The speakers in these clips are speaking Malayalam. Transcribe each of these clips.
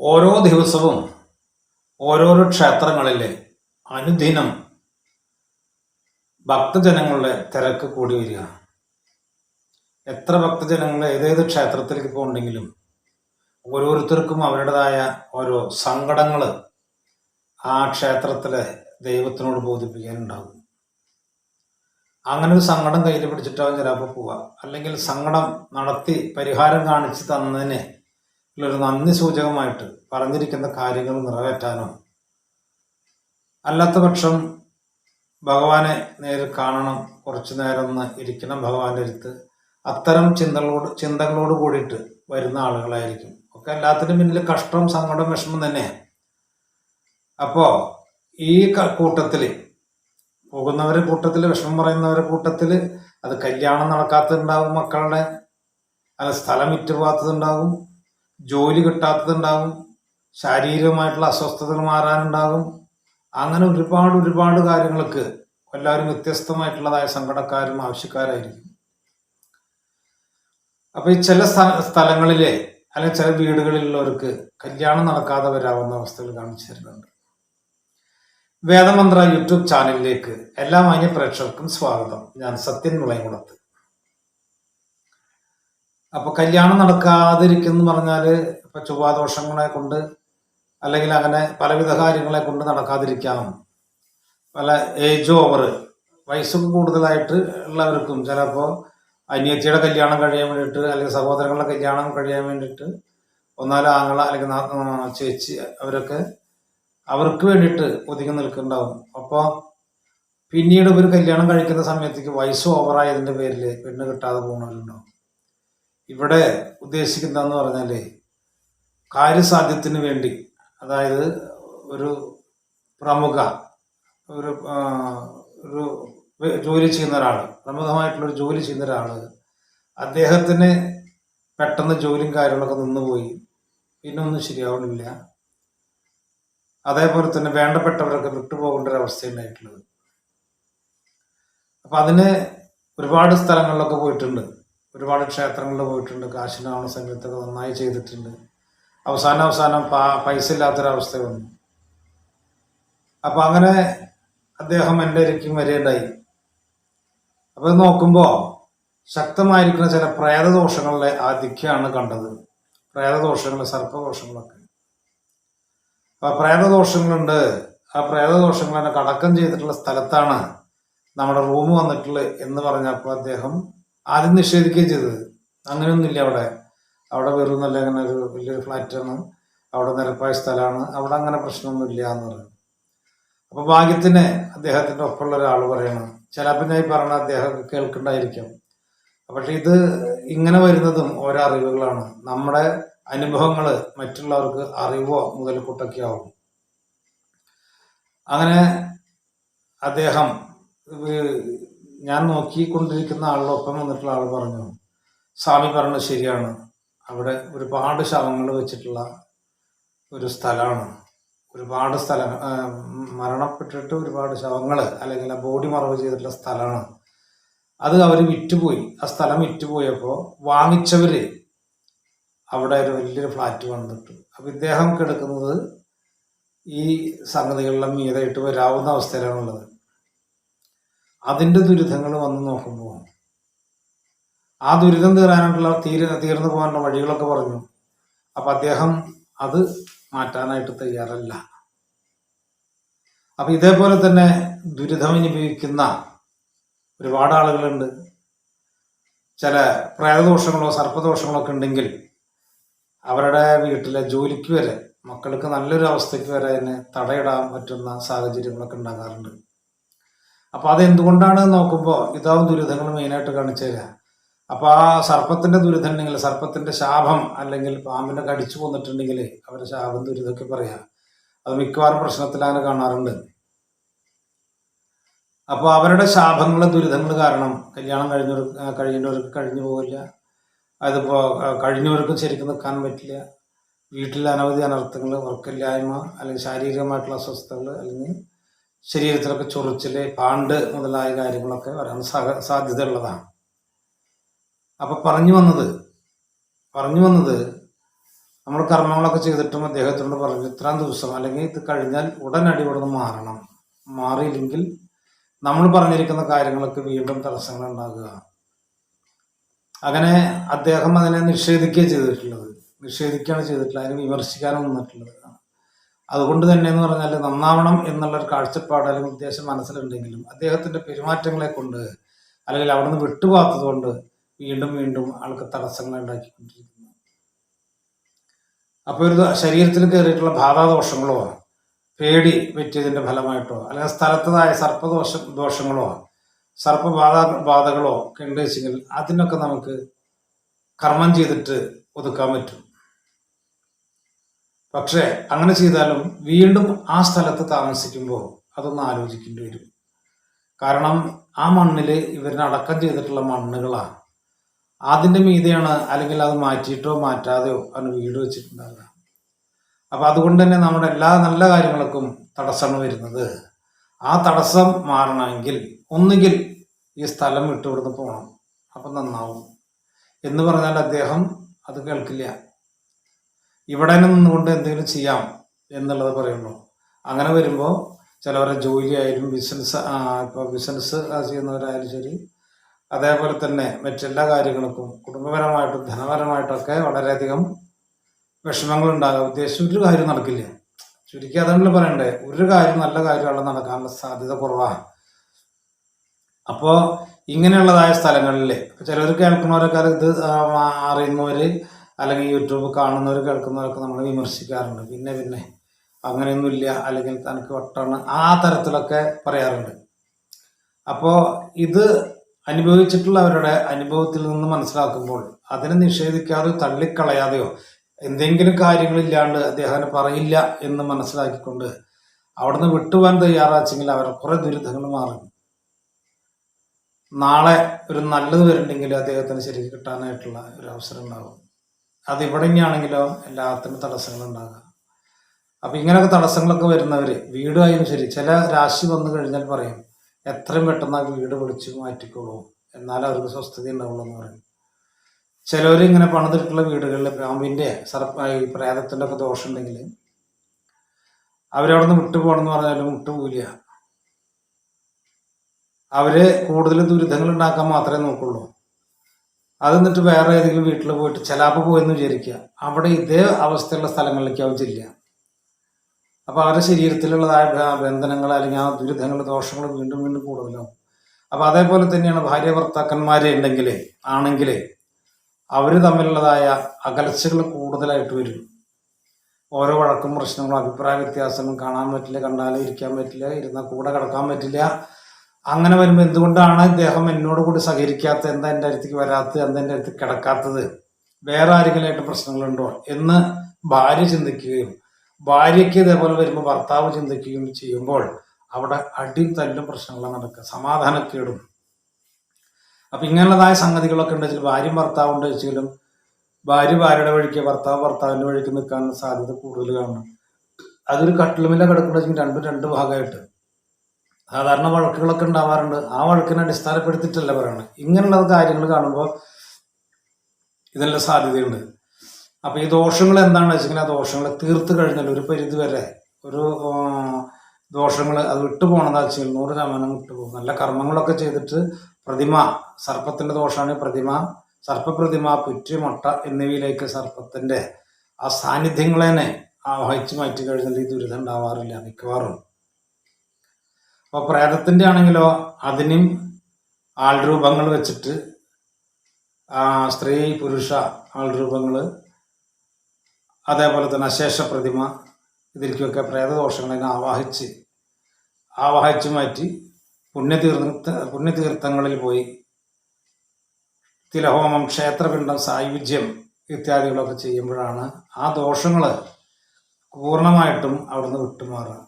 ഓരോ ദിവസവും ഓരോരോ ക്ഷേത്രങ്ങളിലെ അനുദിനം ഭക്തജനങ്ങളുടെ തിരക്ക് കൂടി വരിക. എത്ര ഭക്തജനങ്ങൾ ഏതേത് ക്ഷേത്രത്തിലേക്ക് പോകണ്ടെങ്കിലും ഓരോരുത്തർക്കും അവരുടേതായ ഓരോ സങ്കടങ്ങൾ ആ ക്ഷേത്രത്തിലെ ദൈവത്തിനോട് ബോധിപ്പിക്കാനുണ്ടാകും. അങ്ങനെ ഒരു സങ്കടം കയ്യിൽ പിടിച്ചിട്ടാവും ചിലപ്പോൾ പോവുക. അല്ലെങ്കിൽ സങ്കടം നടത്തി പരിഹാരം കാണിച്ച് തന്നതിന് ഉള്ളൊരു നന്ദി സൂചകമായിട്ട് പറഞ്ഞിരിക്കുന്ന കാര്യങ്ങൾ നിറവേറ്റാനോ അല്ലാത്ത പക്ഷം ഭഗവാനെ നേരിൽ കാണണം കുറച്ചു നേരം ഒന്ന് ഇരിക്കണം ഭഗവാന്റെ അടുത്ത്. അത്തരം ചിന്തകളോട് ചിന്തകളോട് കൂടിയിട്ട് വരുന്ന ആളുകളായിരിക്കും. ഒക്കെ എല്ലാത്തിനും പിന്നിൽ കഷ്ടം സങ്കടം വിഷമം തന്നെയാണ് അപ്പോൾ ഈ കൂട്ടത്തിൽ പോകുന്നവരെ കൂട്ടത്തിൽ വിഷമം പറയുന്നവരെ കൂട്ടത്തിൽ അത് കല്യാണം നടക്കാത്തതുണ്ടാവും മക്കളുടെ അല്ല സ്ഥലം വിറ്റുപോകാത്തതുണ്ടാവും. ജോലി കിട്ടാത്തതുണ്ടാവും ശാരീരികമായിട്ടുള്ള അസ്വസ്ഥതകൾ മാറാനുണ്ടാകും. അങ്ങനെ ഒരുപാട് ഒരുപാട് കാര്യങ്ങൾക്ക് എല്ലാവരും വ്യത്യസ്തമായിട്ടുള്ളതായ സങ്കടക്കാരും ആവശ്യക്കാരായിരിക്കും. അപ്പൊ ഈ ചില സ്ഥ- സ്ഥലങ്ങളിലെ അല്ലെങ്കിൽ ചില വീടുകളിലുള്ളവർക്ക് കല്യാണം നടക്കാതെ വരാവുന്ന അവസ്ഥകൾ കാണിച്ചു തരുന്നുണ്ട്. വേദമന്ത്ര യൂട്യൂബ് ചാനലിലേക്ക് എല്ലാ മാന്യ പ്രേക്ഷകർക്കും സ്വാഗതം. ഞാൻ സത്യൻ മുളയംകുളത്ത്. അപ്പൊ കല്യാണം നടക്കാതിരിക്കുന്നു പറഞ്ഞാൽ ഇപ്പൊ ചൊവ്വാദോഷങ്ങളെ കൊണ്ട് അല്ലെങ്കിൽ അങ്ങനെ പലവിധ കാര്യങ്ങളെ കൊണ്ട് നടക്കാതിരിക്കാം. പല ഏജ് ഓവർ വയസ്സും കൂടുതലായിട്ട് ഉള്ളവർക്കും ചിലപ്പോൾ അനിയത്തിയുടെ കല്യാണം കഴിയാൻ വേണ്ടിയിട്ട് അല്ലെങ്കിൽ സഹോദരങ്ങളുടെ കല്യാണം കഴിയാൻ വേണ്ടിയിട്ട് ഒന്നാലോ ആങ്ങള അല്ലെങ്കിൽ ചേച്ചി അവരൊക്കെ അവർക്ക് വേണ്ടിയിട്ട് ഒതുങ്ങി നിൽക്കുന്നുണ്ടാവും. അപ്പോൾ പിന്നീട് ഒരു കല്യാണം കഴിക്കുന്ന സമയത്തേക്ക് വയസ്സ് ഓവറായതിന്റെ പേരിൽ പെണ്ണ് കിട്ടാതെ പോകുന്നവരുണ്ടാവും ഇവിടെ ഉദ്ദേശിക്കുന്നതെന്ന് പറഞ്ഞാൽ കാര്യസാധ്യത്തിന് വേണ്ടി അതായത് ഒരു പ്രമുഖ ഒരു ഒരു ജോലി ചെയ്യുന്ന ഒരാൾ പ്രമുഖമായിട്ടുള്ളൊരു ജോലി ചെയ്യുന്ന ഒരാൾ അദ്ദേഹത്തിന് പെട്ടെന്ന് ജോലിയും കാര്യങ്ങളൊക്കെ നിന്നുപോയി. പിന്നെ ഒന്നും ശരിയാവണില്ല. അതേപോലെ തന്നെ വേണ്ടപ്പെട്ടവരൊക്കെ വിട്ടുപോകേണ്ട ഒരു അവസ്ഥ ഉണ്ടായിട്ടുള്ളത് അപ്പൊ അതിന് ഒരുപാട് സ്ഥലങ്ങളിലൊക്കെ പോയിട്ടുണ്ട്. ഒരുപാട് ക്ഷേത്രങ്ങളിൽ പോയിട്ടുണ്ട്. കാശിനാവണ സമയത്തൊക്കെ നന്നായി ചെയ്തിട്ടുണ്ട്. അവസാനം അവസാനം പാ- പൈസ ഇല്ലാത്തൊരവസ്ഥ വന്നു അപ്പൊ അങ്ങനെ അദ്ദേഹം എന്റെ ഇരിക്കും വരേണ്ടായി. അപ്പൊ ഇത് നോക്കുമ്പോൾ ശക്തമായിരിക്കുന്ന ചില പ്രേതദോഷങ്ങളിലെ ആധിക്യമാണ് കണ്ടത്. പ്രേതദോഷങ്ങൾ സർപ്പദോഷങ്ങളൊക്കെ. അപ്പൊ പ്രേതദോഷങ്ങളുണ്ട്. ആ പ്രേതദോഷങ്ങൾ എന്നെ കടക്കം ചെയ്തിട്ടുള്ള സ്ഥലത്താണ് നമ്മുടെ റൂം വന്നിട്ടുള്ളത് എന്ന് പറഞ്ഞപ്പോൾ അദ്ദേഹം ആദ്യം നിഷേധിക്കുകയും ചെയ്തത്. അങ്ങനെയൊന്നുമില്ല അവിടെ. അവിടെ വെറും നല്ല അങ്ങനെ ഒരു വലിയൊരു ഫ്ലാറ്റാണ്. അവിടെ നിരപ്പായ സ്ഥലമാണ്. അവിടെ അങ്ങനെ പ്രശ്നമൊന്നുമില്ല എന്ന് പറഞ്ഞു. അപ്പോൾ ഭാഗ്യത്തിന് അദ്ദേഹത്തിന്റെ ഒപ്പമുള്ള ഒരാൾ പറയണം. ചിലപ്പോൾ ഞാൻ പറഞ്ഞ അദ്ദേഹം കേൾക്കണ്ടായിരിക്കാം. പക്ഷെ ഇത് ഇങ്ങനെ വരുന്നതും ഓരോ അറിവുകളാണ്. നമ്മുടെ അനുഭവങ്ങൾ മറ്റുള്ളവർക്ക് അറിവോ മുതൽക്കൂട്ടൊക്കെ ആവും. അങ്ങനെ അദ്ദേഹം ഞാൻ നോക്കിക്കൊണ്ടിരിക്കുന്ന ആളുടെ വന്നിട്ടുള്ള ആൾ പറഞ്ഞു സ്വാമി പറഞ്ഞത് ശരിയാണ്. അവിടെ ഒരുപാട് ശവങ്ങൾ വെച്ചിട്ടുള്ള ഒരു സ്ഥലമാണ്. ഒരുപാട് സ്ഥലം മരണപ്പെട്ടിട്ട് ഒരുപാട് ശവങ്ങൾ അല്ലെങ്കിൽ ബോഡി മറവ് ചെയ്തിട്ടുള്ള സ്ഥലമാണ്. അത് അവർ വിറ്റുപോയി. ആ സ്ഥലം വിറ്റുപോയപ്പോൾ വാങ്ങിച്ചവര് അവിടെ ഒരു വലിയൊരു ഫ്ലാറ്റ് വന്നിട്ട്. അപ്പൊ ഇദ്ദേഹം കിടക്കുന്നത് ഈ സംഗതികളിലും മീതായിട്ട് വരാവുന്ന അവസ്ഥയിലാണുള്ളത്. അതിന്റെ ദുരിതങ്ങൾ വന്ന് നോക്കുമ്പോൾ ആ ദുരിതം തീരാനായിട്ടുള്ള തീര തീർന്നു പോകാനുള്ള വഴികളൊക്കെ പറഞ്ഞു. അപ്പൊ അദ്ദേഹം അത് മാറ്റാനായിട്ട് തയ്യാറല്ല. അപ്പൊ ഇതേപോലെ തന്നെ ദുരിതം അനുഭവിക്കുന്ന ഒരുപാട് ആളുകളുണ്ട്. ചില പ്രേതദോഷങ്ങളോ സർപ്പദോഷങ്ങളോ ഒക്കെ ഉണ്ടെങ്കിൽ അവരുടെ വീട്ടിലെ ജോലിക്ക് വരെ മക്കൾക്ക് നല്ലൊരു അവസ്ഥയ്ക്ക് വരെ അതിനെ തടയിടാൻ പറ്റുന്ന സാഹചര്യങ്ങളൊക്കെ ഉണ്ടാകാറുണ്ട്. അപ്പൊ അത് എന്തുകൊണ്ടാണ് നോക്കുമ്പോൾ ഇതാവും ദുരിതങ്ങൾ മെയിനായിട്ട് കാണിച്ചു തരിക അപ്പൊ ആ സർപ്പത്തിന്റെ ദുരിതം ഉണ്ടെങ്കിൽ സർപ്പത്തിന്റെ ശാപം അല്ലെങ്കിൽ പാമ്പിനെ കടിച്ചു പോന്നിട്ടുണ്ടെങ്കിൽ അവരുടെ ശാപം ദുരിതമൊക്കെ പറയാം. അത് മിക്കവാറും പ്രശ്നത്തിലാണ് കാണാറുണ്ട്. അപ്പോൾ അവരുടെ ശാപങ്ങൾ ദുരിതങ്ങൾ കാരണം കല്യാണം കഴിഞ്ഞവർ കഴിഞ്ഞവർക്ക് കഴിഞ്ഞു പോകില്ല അതിപ്പോ ആ, കഴിഞ്ഞവർക്കും ശരിക്കും നിൽക്കാൻ പറ്റില്ല. വീട്ടിൽ അനവധി അനർത്ഥങ്ങൾ വർക്കില്ലായ്മ അല്ലെങ്കിൽ ശാരീരികമായിട്ടുള്ള അസ്വസ്ഥതകൾ അല്ലെങ്കിൽ ശരീരത്തിലൊക്കെ ചൊറിച്ചിൽ പാണ്ട് മുതലായ കാര്യങ്ങളൊക്കെ വരാൻ സഹ സാധ്യതയുള്ളതാണ്. അപ്പൊ പറഞ്ഞു വന്നത് പറഞ്ഞു വന്നത് നമ്മൾ കർമ്മങ്ങളൊക്കെ ചെയ്തിട്ടും അദ്ദേഹത്തോട് പറഞ്ഞു ഇത്രയും ദിവസം അല്ലെങ്കിൽ ഇത് കഴിഞ്ഞാൽ ഉടനടി ഇവിടുന്ന് മാറണം. മാറിയില്ലെങ്കിൽ നമ്മൾ പറഞ്ഞിരിക്കുന്ന കാര്യങ്ങളൊക്കെ വീണ്ടും തടസ്സങ്ങൾ ഉണ്ടാകുക. അങ്ങനെ അദ്ദേഹം അതിനെ നിഷേധിക്കുകയാണ് ചെയ്തിട്ടുള്ളത്. നിഷേധിക്കുകയാണ് ചെയ്തിട്ടുള്ളത്. അതിനെ വിമർശിക്കാനും നിന്നിട്ടുള്ളത് അതുകൊണ്ട് തന്നെ എന്ന് പറഞ്ഞാൽ നന്നാവണം എന്നുള്ള ഒരു കാഴ്ചപ്പാട് അല്ലെങ്കിൽ ഉദ്ദേശം മനസ്സിലുണ്ടെങ്കിലും അദ്ദേഹത്തിന്റെ പെരുമാറ്റങ്ങളെ കൊണ്ട് അല്ലെങ്കിൽ അവിടുന്ന് വിട്ടുപോകാത്തത് കൊണ്ട് വീണ്ടും വീണ്ടും ആൾക്ക് തടസ്സങ്ങൾ ഉണ്ടാക്കിക്കൊണ്ടിരിക്കുന്നു. അപ്പോൾ ഒരു ശരീരത്തിൽ കയറിയിട്ടുള്ള ബാധാദോഷങ്ങളോ പേടി പറ്റിയതിന്റെ ഫലമായിട്ടോ അല്ലെങ്കിൽ സ്ഥലത്തതായ സർപ്പദോഷ ദോഷങ്ങളോ സർപ്പബാധ ബാധകളോ ഒക്കെ ഉണ്ട് അതിനൊക്കെ നമുക്ക് കർമ്മം ചെയ്തിട്ട് ഒതുക്കാൻ പറ്റും. പക്ഷേ അങ്ങനെ ചെയ്താലും വീണ്ടും ആ സ്ഥലത്ത് താമസിക്കുമ്പോൾ അതൊന്ന് ആലോചിക്കേണ്ടി വരും. കാരണം ആ മണ്ണിൽ ഇവരിനെ അടക്കം ചെയ്തിട്ടുള്ള മണ്ണുകളാണ് അതിന്റെ മീതെയാണ് അല്ലെങ്കിൽ അത് മാറ്റിയിട്ടോ മാറ്റാതെയോ അതിന് വീട് വെച്ചിട്ടുണ്ടാകുക അപ്പോൾ അതുകൊണ്ട് തന്നെ നമ്മുടെ എല്ലാ നല്ല കാര്യങ്ങൾക്കും തടസ്സമാണ് വരുന്നത്. ആ തടസ്സം മാറണമെങ്കിൽ ഒന്നുകിൽ ഈ സ്ഥലം വിട്ടു പോകണം. അപ്പം നന്നാവും. എന്ന് പറഞ്ഞാൽ അദ്ദേഹം അത് കേൾക്കില്ല. ഇവിടെ നിന്നുകൊണ്ട് എന്തെങ്കിലും ചെയ്യാം എന്നുള്ളത് പറയുന്നു അങ്ങനെ വരുമ്പോൾ ചിലവരെ ജോലിയായാലും ബിസിനസ് ഇപ്പോൾ ബിസിനസ് ചെയ്യുന്നവരായാലും ശരി അതേപോലെ തന്നെ മറ്റെല്ലാ കാര്യങ്ങൾക്കും കുടുംബപരമായിട്ടും ധനപരമായിട്ടൊക്കെ വളരെയധികം വിഷമങ്ങൾ ഉണ്ടാകും ഉദ്ദേശിച്ച ഒരു കാര്യം നടക്കില്ല. ചുരുക്കി അതാണല്ലോ പറയണ്ടേ ഒരു കാര്യം നല്ല കാര്യമാണ് നടക്കാനുള്ള സാധ്യത കുറവാണ് അപ്പോൾ ഇങ്ങനെയുള്ളതായ സ്ഥലങ്ങളിൽ ചിലർ കേൾക്കുന്നവരൊക്കെ ഇത് അറിയുന്നവർ അല്ലെങ്കിൽ യൂട്യൂബ് കാണുന്നവർ കേൾക്കുന്നവരൊക്കെ നമ്മൾ വിമർശിക്കാറുണ്ട്. പിന്നെ പിന്നെ അങ്ങനെയൊന്നുമില്ല. അല്ലെങ്കിൽ തനിക്ക് വട്ടാണ് ആ തരത്തിലൊക്കെ പറയാറുണ്ട്. അപ്പോൾ ഇത് അനുഭവിച്ചിട്ടുള്ളവരുടെ അനുഭവത്തിൽ നിന്ന് മനസ്സിലാക്കുമ്പോൾ അതിനെ നിഷേധിക്കാതെ തള്ളിക്കളയാതെയോ എന്തെങ്കിലും കാര്യങ്ങളില്ലാണ്ട് അദ്ദേഹം പറയില്ല എന്ന് മനസ്സിലാക്കിക്കൊണ്ട് അവിടുന്ന് വിട്ടുപോകാൻ തയ്യാറാച്ചെങ്കിൽ അവർ കുറെ ദുരിതങ്ങൾ മാറും. നാളെ ഒരു നല്ലത് വരുന്നുണ്ടെങ്കിൽ അദ്ദേഹത്തിന് ശരിക്കും കിട്ടാനായിട്ടുള്ള ഒരു അവസരം ഉണ്ടാകും അത് ഇവിടെ ആണെങ്കിലോ എല്ലാത്തിനും തടസ്സങ്ങൾ ഉണ്ടാകാം അപ്പൊ ഇങ്ങനെയൊക്കെ തടസ്സങ്ങളൊക്കെ വരുന്നവര് വീടായാലും ശരി ചില രാശി വന്നു കഴിഞ്ഞാൽ പറയും എത്രയും പെട്ടെന്ന് ആ വീട് വിളിച്ച് മാറ്റിക്കോളൂ എന്നാൽ അവർക്ക് സ്വസ്ഥത ഉണ്ടാവുള്ളൂ എന്ന് പറയും. ചിലവർ ഇങ്ങനെ പണിതിട്ടുള്ള വീടുകളിൽ പാമ്പിന്റെ സർപ്പ ഈ പ്രേതത്തിന്റെ ഒക്കെ ദോഷം ഉണ്ടെങ്കിൽ അവരവിടെ നിന്ന് വിട്ടുപോകണമെന്ന് പറഞ്ഞാലും വിട്ടുപോകില്ല അവർ കൂടുതൽ ദുരിതങ്ങൾ ഉണ്ടാക്കാൻ മാത്രമേ നോക്കുള്ളൂ. അത് എന്നിട്ട് വേറെ ഏതെങ്കിലും വീട്ടിൽ പോയിട്ട് ചിലപ്പോൾ പോയെന്ന് വിചാരിക്കുക അവിടെ ഇതേ അവസ്ഥയുള്ള സ്ഥലങ്ങളിലേക്ക് അവർ ചെല്ലുക. അപ്പൊ അവരുടെ ശരീരത്തിലുള്ളതായ ബന്ധനങ്ങൾ അല്ലെങ്കിൽ ആ ദുരിതങ്ങൾ ദോഷങ്ങൾ വീണ്ടും വീണ്ടും കൂടുതലാവും. അപ്പോൾ അതേപോലെ തന്നെയാണ് ഭാര്യ ഭർത്താക്കന്മാരെ ഉണ്ടെങ്കിൽ ആണെങ്കിൽ അവർ തമ്മിലുള്ളതായ അകൽച്ചകൾ കൂടുതലായിട്ട് വരും. ഓരോ വഴക്കും പ്രശ്നങ്ങളും അഭിപ്രായ വ്യത്യാസങ്ങളും കാണാൻ പറ്റില്ല കണ്ടാലും ഇരിക്കാൻ പറ്റില്ല ഇരുന്നാൽ കൂടെ കിടക്കാൻ പറ്റില്ല അങ്ങനെ വരുമ്പോൾ എന്തുകൊണ്ടാണ് ഇദ്ദേഹം എന്നോട് കൂടി സഹകരിക്കാത്ത എന്താ എന്റെ അടുത്തേക്ക് വരാത്തത് എന്താ എന്റെ അടുത്ത് കിടക്കാത്തത്? വേറെ ആരെങ്കിലുമായിട്ട് പ്രശ്നങ്ങളുണ്ടോ? എന്ന് ഭാര്യ ചിന്തിക്കുകയും ഭാര്യയ്ക്ക് ഇതേപോലെ വരുമ്പോൾ ഭർത്താവ് ചിന്തിക്കുകയും ചെയ്യുമ്പോൾ അവിടെ അടിയും തല്ലും പ്രശ്നങ്ങളാണ് നടക്കുക. സമാധാനക്കേടും അപ്പൊ ഇങ്ങനെയുള്ളതായ സംഗതികളൊക്കെ ഉണ്ടെങ്കിൽ ഭാര്യയും ഭർത്താവും ഉണ്ട് ഭാര്യ ഭാര്യയുടെ വഴിക്ക് ഭർത്താവ് ഭർത്താവിന്റെ വഴിക്ക് നിൽക്കാൻ സാധ്യത കൂടുതൽ കാണും അതൊരു കട്ടിലുമില്ല കിടക്കുന്ന രണ്ടും രണ്ട് ഭാഗമായിട്ട്. സാധാരണ വഴക്കുകളൊക്കെ ഉണ്ടാവാറുണ്ട്. ആ വഴക്കിനെ അടിസ്ഥാനപ്പെടുത്തിയിട്ടല്ല പറയുന്നത് ഇങ്ങനെയുള്ള കാര്യങ്ങൾ കാണുമ്പോൾ ഇതെല്ലാം സാധ്യതയുണ്ട്. അപ്പൊ ഈ ദോഷങ്ങൾ എന്താണെന്ന് വെച്ചെങ്കിൽ ആ ദോഷങ്ങൾ തീർത്ത് കഴിഞ്ഞാൽ ഒരു പരിധി വരെ ഒരു ദോഷങ്ങൾ അത് വിട്ടുപോകണമെന്ന് വെച്ചാൽ നൂറ് ശതമാനം വിട്ടുപോകും നല്ല കർമ്മങ്ങളൊക്കെ ചെയ്തിട്ട് പ്രതിമ സർപ്പത്തിന്റെ ദോഷമാണ് പ്രതിമ. സർപ്പപ്രതിമ പുറ്റ് മുട്ട എന്നിവയിലേക്ക് സർപ്പത്തിന്റെ ആ സാന്നിധ്യങ്ങളെ ആവഹിച്ച് മാറ്റി കഴിഞ്ഞാൽ ഈ ദുരിതം ഉണ്ടാവാറില്ല മിക്കവാറും. അപ്പൊ പ്രേതത്തിന്റെ ആണെങ്കിലോ അതിനും ആൾരൂപങ്ങൾ വെച്ചിട്ട് സ്ത്രീ പുരുഷ ആൾരൂപങ്ങൾ അതേപോലെ തന്നെ അശേഷ പ്രതിമ ഇതിലേക്കൊക്കെ പ്രേതദോഷങ്ങളെ ആവാഹിച്ച് ആവാഹിച്ച് മാറ്റി പുണ്യതീർത്ഥ പുണ്യതീർത്ഥങ്ങളിൽ പോയി തിലഹോമം ക്ഷേത്രപിണ്ഡം സായുജ്യം ഇത്യാദികളൊക്കെ ചെയ്യുമ്പോഴാണ് ആ ദോഷങ്ങൾ പൂർണമായിട്ടും അവിടുന്ന് വിട്ടുമാറുക.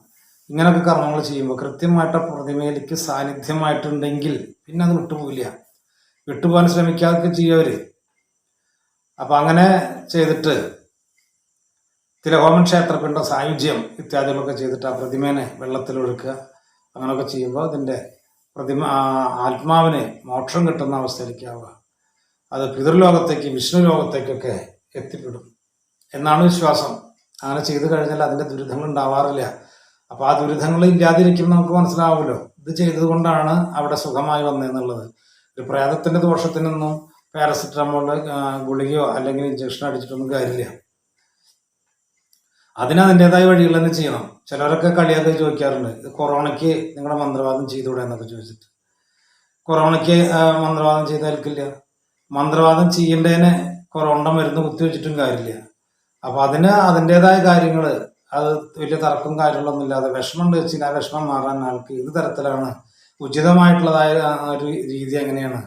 ഇങ്ങനൊക്കെ കർമ്മങ്ങൾ ചെയ്യുമ്പോൾ കൃത്യമായിട്ട് പ്രതിമയിലേക്ക് സാന്നിധ്യമായിട്ടുണ്ടെങ്കിൽ പിന്നെ അത് വിട്ടുപോകില്ല വിട്ടുപോകാൻ ശ്രമിക്കാതൊക്കെ ചെയ്യവര്. അപ്പൊ അങ്ങനെ ചെയ്തിട്ട് തിലഹോമൻ ക്ഷേത്രപിണ്ഡം സായുജ്യം ഇത്യാദികളൊക്കെ ചെയ്തിട്ട് ആ പ്രതിമേനെ വെള്ളത്തിൽ ഒഴുക്കുക അങ്ങനെയൊക്കെ ചെയ്യുമ്പോൾ അതിന്റെ പ്രതിമ ആത്മാവിന് മോക്ഷം കിട്ടുന്ന അവസ്ഥയിലേക്കാവുക. അത് പിതൃലോകത്തേക്ക് വിഷ്ണു ലോകത്തേക്കൊക്കെ എത്തിപ്പെടും. എന്നാണ് വിശ്വാസം. അങ്ങനെ ചെയ്തു കഴിഞ്ഞാൽ അതിന്റെ ദുരിതങ്ങൾ ഉണ്ടാവാറില്ല. അപ്പൊ ആ ദുരിതങ്ങൾ ഇല്ലാതിരിക്കും നമുക്ക് മനസ്സിലാവുമല്ലോ. ഇത് ചെയ്തതുകൊണ്ടാണ് അവിടെ സുഖമായി വന്നതെന്നുള്ളത്. ഒരു പ്രേതത്തിന്റെ ദോഷത്തിനൊന്നും പാരസിറ്റമോൾ ഗുളികയോ അല്ലെങ്കിൽ ഇഞ്ചക്ഷൻ അടിച്ചിട്ടൊന്നും കാര്യമില്ല. അതിന് അതിന്റെതായ വഴികൾ തന്നെ ചെയ്യണം. ചിലരൊക്കെ കളിയാക്കി ചോദിക്കാറുണ്ട്. ഇത് കൊറോണയ്ക്ക് നിങ്ങളുടെ മന്ത്രവാദം ചെയ്തുകൂടെ എന്നൊക്കെ ചോദിച്ചിട്ട്. കൊറോണയ്ക്ക് മന്ത്രവാദം ചെയ്തേൽക്കില്ല മന്ത്രവാദം ചെയ്യേണ്ടതിന് കൊറോണ മരുന്ന് കുത്തിവെച്ചിട്ടും കാര്യമില്ല. അപ്പൊ അതിന് അതിന്റെതായ കാര്യങ്ങൾ അത് വലിയ തർക്കം കാര്യങ്ങളൊന്നും ഇല്ലാതെ വിഷമം വെച്ചാൽ ആ വിഷമം മാറാൻ ആൾക്ക് ഏത് തരത്തിലാണ് ഉചിതമായിട്ടുള്ളതായ ഒരു രീതി എങ്ങനെയാണ്?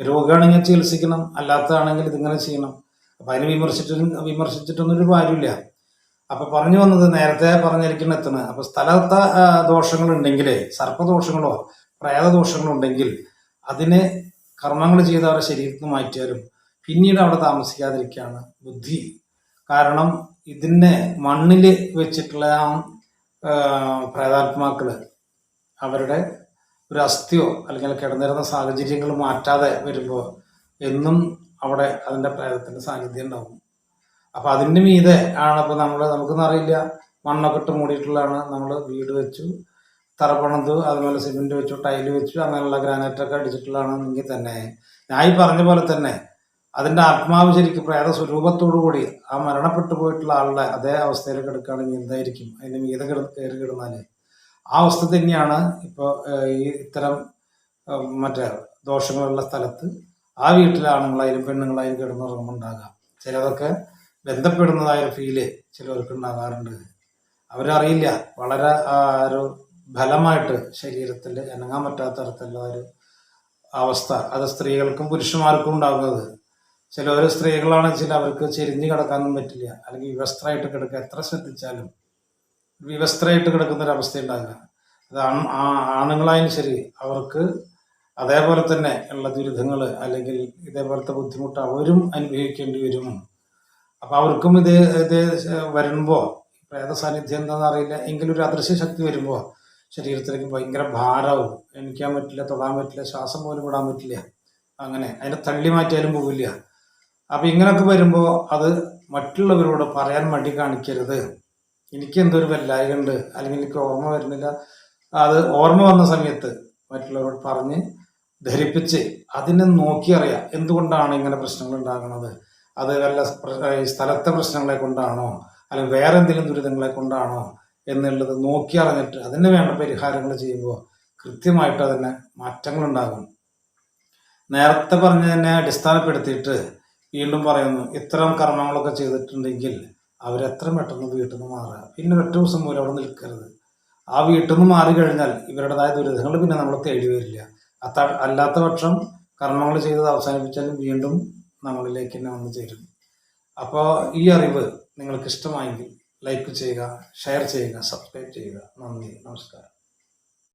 രോഗമാണെങ്കിൽ ചികിത്സിക്കണം അല്ലാത്തതാണെങ്കിൽ ഇതിങ്ങനെ ചെയ്യണം. അപ്പൊ അതിന് വിമർശിച്ചിട്ടും വിമർശിച്ചിട്ടൊന്നും ഒരു കാര്യമില്ല അപ്പൊ പറഞ്ഞു വന്നത് നേരത്തെ പറഞ്ഞിരിക്കുന്ന എത്തുന്നത് അപ്പൊ സ്ഥലത്തെ ദോഷങ്ങൾ ദോഷങ്ങളുണ്ടെങ്കിലേ സർപ്പദോഷങ്ങളോ പ്രേതദോഷങ്ങളോ ഉണ്ടെങ്കിൽ അതിനെ കർമ്മങ്ങൾ ചെയ്ത് അവരുടെ ശരീരത്തിൽ നിന്ന് മാറ്റിയാലും പിന്നീട് അവിടെ താമസിക്കാതിരിക്കുകയാണ് ബുദ്ധി. കാരണം ഇതിനെ മണ്ണിൽ വെച്ചിട്ടുള്ള ആ പ്രേതാത്മാക്കൾ അവരുടെ ഒരു അസ്ഥിയോ അല്ലെങ്കിൽ കിടന്നിരുന്ന സാഹചര്യങ്ങൾ മാറ്റാതെ വരുമ്പോൾ എന്നും അവിടെ അതിന്റെ പ്രേതത്തിന്റെ സാന്നിധ്യം ഉണ്ടാവും. അപ്പൊ അതിന്റെ മീതെ ആണ് ഇപ്പൊ നമ്മൾ നമുക്കൊന്നും അറിയില്ല. മണ്ണൊക്കെ ഇട്ട് മൂടിയിട്ടുള്ളതാണ്. നമ്മൾ വീട് വെച്ചു തറപ്പണത് അതുപോലെ സിമെന്റ് വെച്ചു ടൈൽ വെച്ചു അങ്ങനെയുള്ള ഗ്രാനൈറ്റ് ഒക്കെ അടിച്ചിട്ടുള്ളതാണെങ്കിൽ തന്നെ. ഞാൻ ഈ പറഞ്ഞ പോലെ തന്നെ അതിന്റെ ആത്മാവ് ശരിക്കും പ്രേത സ്വരൂപത്തോടു കൂടി ആ മരണപ്പെട്ടു പോയിട്ടുള്ള ആളുടെ അതേ അവസ്ഥയിൽ കിടക്കുകയാണെങ്കിൽ എന്തായിരിക്കും? അതിന്റെ മീത കയറി കിടന്നാൽ. ആ അവസ്ഥ തന്നെയാണ് ഇപ്പോൾ ഈ ഇത്തരം മറ്റേ ദോഷങ്ങളുള്ള സ്ഥലത്ത് ആ വീട്ടിലെ ആണുങ്ങളായാലും പെണ്ണുങ്ങളായാലും കിടന്നുറങ്ങുമ്പോൾ ഉണ്ടാകാം ചിലതൊക്കെ ബന്ധപ്പെടുന്നതായ ഫീൽ ചിലവർക്ക് ഉണ്ടാകാറുണ്ട് അവരറിയില്ല. വളരെ ആ ഒരു ഫലമായിട്ട് ശരീരത്തിൽ ഇണങ്ങാൻ പറ്റാത്ത തരത്തിലുള്ള ഒരു അവസ്ഥ. അത് സ്ത്രീകൾക്കും പുരുഷന്മാർക്കും ഉണ്ടാകുന്നത്. ചിലവർ സ്ത്രീകളാണെന്ന് വെച്ചാൽ അവർക്ക് ചെരിഞ്ഞ് കിടക്കാനൊന്നും പറ്റില്ല. അല്ലെങ്കിൽ വിവസ്ത്രമായിട്ട് കിടക്കുക. എത്ര ശ്രദ്ധിച്ചാലും വിവസ്ത്രമായിട്ട് കിടക്കുന്ന ഒരു അവസ്ഥ ഉണ്ടാകില്ല അത് ആണുങ്ങളായാലും ശരി അവർക്ക് അതേപോലെ തന്നെ ഉള്ള ദുരിതങ്ങൾ അല്ലെങ്കിൽ ഇതേപോലത്തെ ബുദ്ധിമുട്ട് അവരും അനുഭവിക്കേണ്ടി വരും. അപ്പൊ അവർക്കും ഇത് ഇത് വരുമ്പോൾ പ്രേത സാന്നിധ്യം എന്താണെന്ന് അറിയില്ല. എങ്കിലും ഒരു അദൃശ്യ ശക്തി വരുമ്പോ ശരീരത്തിലേക്ക് ഭയങ്കര ഭാരവും എണിക്കാൻ പറ്റില്ല തൊടാൻ പറ്റില്ല ശ്വാസം പോലും വിടാൻ പറ്റില്ല. അങ്ങനെ അതിനെ തള്ളി മാറ്റിയാലും പോകില്ല അപ്പൊ ഇങ്ങനെയൊക്കെ വരുമ്പോൾ അത് മറ്റുള്ളവരോട് പറയാൻ മടി കാണിക്കരുത്. എനിക്ക് എന്തൊരു വല്ലായകുണ്ട് അല്ലെങ്കിൽ എനിക്ക് ഓർമ്മ വരുന്നില്ല. അത് ഓർമ്മ വന്ന സമയത്ത് മറ്റുള്ളവരോട് പറഞ്ഞ് ധരിപ്പിച്ച് അതിനെ നോക്കി അറിയാം. എന്തുകൊണ്ടാണ് ഇങ്ങനെ പ്രശ്നങ്ങൾ ഉണ്ടാകുന്നത്? അത് വല്ല സ്ഥലത്തെ പ്രശ്നങ്ങളെ കൊണ്ടാണോ? അല്ലെങ്കിൽ വേറെ എന്തെങ്കിലും ദുരിതങ്ങളെ കൊണ്ടാണോ? എന്നുള്ളത് നോക്കി അറിഞ്ഞിട്ട് അതിന് വേണ്ട പരിഹാരങ്ങൾ ചെയ്യുമ്പോൾ കൃത്യമായിട്ട് അതിന് മാറ്റങ്ങൾ ഉണ്ടാകും നേരത്തെ പറഞ്ഞതിനെ അടിസ്ഥാനപ്പെടുത്തിയിട്ട് വീണ്ടും പറയുന്നു ഇത്തരം കർമ്മങ്ങളൊക്കെ ചെയ്തിട്ടുണ്ടെങ്കിൽ അവരെത്ര പെട്ടെന്ന് വീട്ടിൽ നിന്ന് മാറുക. പിന്നെ ഒറ്റ ദിവസം പോലും അവിടെ നിൽക്കരുത്. ആ വീട്ടിൽ നിന്ന് മാറി കഴിഞ്ഞാൽ ഇവരുടേതായ ദുരിതങ്ങൾ പിന്നെ നമ്മൾ തേടി വരില്ല. അത്ത അല്ലാത്ത പക്ഷം കർമ്മങ്ങൾ ചെയ്തത് അവസാനിപ്പിച്ചാലും വീണ്ടും നമ്മളിലേക്ക് തന്നെ വന്നു ചേരും. അപ്പോൾ ഈ അറിവ് നിങ്ങൾക്ക് ഇഷ്ടമായെങ്കിൽ ലൈക്ക് ചെയ്യുക ഷെയർ ചെയ്യുക സബ്സ്ക്രൈബ് ചെയ്യുക. നന്ദി നമസ്കാരം.